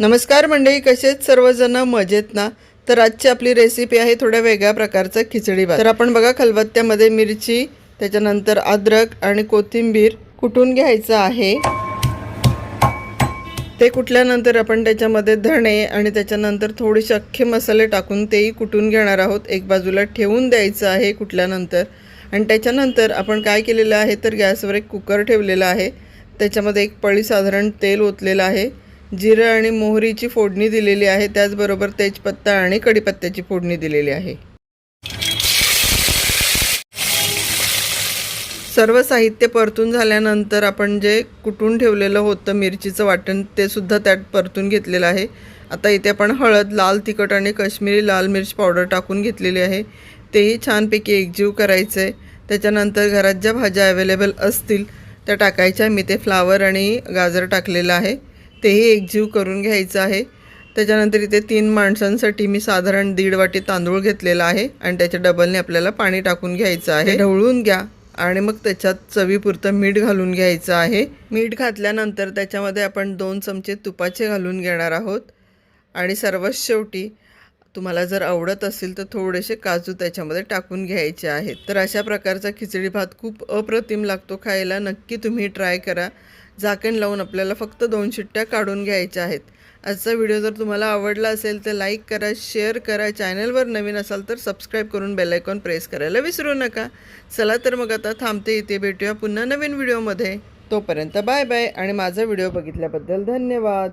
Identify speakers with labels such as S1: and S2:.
S1: नमस्कार मंडळी कसेच सर्वजण? मजेत ना? तर आजची आपली रेसिपी आहे थोड्या वेगळ्या प्रकारचा खिचडी भात. तर आपण बघा खलबत्त्यामध्ये मिरची त्याच्यानंतर अद्रक आणि कोथिंबीर कुटून घ्यायचं आहे? ते कुटल्यानंतर आपण त्याच्यामध्ये धणे आणि त्याच्यानंतर थोडेसे अख्खे मसाले टाकून तेही कुटून घेणार आहोत? एक बाजूला ठेवून द्यायचं आहे कुटल्यानंतर आणि त्याच्यानंतर आपण काय केलेलं आहे? तर गॅसवर एक कुकर ठेवलेला आहे. त्याच्यामध्ये एक पळी साधारण तेल ओतलेलं आहे. जिरं आणि मोहरीची फोडणी दिलेली आहे. त्याचबरोबर तेजपत्ता आणि कढीपत्त्याची फोडणी दिलेली आहे. सर्व साहित्य परतून झाल्यानंतर आपण जे कुटून ठेवलेलं होतं मिरचीचं वाटण ते सुद्धा त्यात परतून घेतलेलं आहे. आता इथे आपण हळद लाल तिखट आणि काश्मीरी लाल मिरच पावडर टाकून घेतलेली आहे. तेही छानपैकी एकजीव करायचं. आहे त्याच्यानंतर घरात ज्या भाज्या अवेलेबल असतील त्या टाकायच्या. मी ते फ्लावर आणि गाजर टाकलेलं आहे. तेही एकजीव करून घ्यायचं आहे. त्याच्यानंतर इथे तीन माणसांसाठी मी साधारण दीड वाटी तांदूळ घेतलेला आहे आणि त्याच्या डबलने आपल्याला पाणी टाकून घ्यायचं आहे. ढवळून घ्या आणि मग त्याच्यात चवीपुरतं मीठ घालून घ्यायचं आहे. मीठ घातल्यानंतर त्याच्यामध्ये आपण दोन चमचे तुपाचे घालून घेणार आहोत. आणि सर्वात शेवटी तुम्हाला जर आवडत असेल तर थोडेसे काजू त्याच्यामध्ये टाकून घ्यायचे आहेत. तर अशा प्रकारचा खिचडी भात खूप अप्रतिम लागतो खायला. नक्की तुम्ही ट्राय करा. झाकण लावून आपल्याला फक्त दोन शिट्ट्या काढून घ्यायच्या आहेत. आजचा व्हिडिओ जर तुम्हाला आवडला असेल तर लाईक करा शेअर करा. चॅनलवर नवीन असाल तर सबस्क्राईब करून बेलायकॉन प्रेस करायला विसरू नका. चला तर मग आता थांबते इथे भेटूया पुन्हा नवीन व्हिडिओमध्ये. तोपर्यंत बाय बाय आणि माझा व्हिडिओ बघितल्याबद्दल धन्यवाद.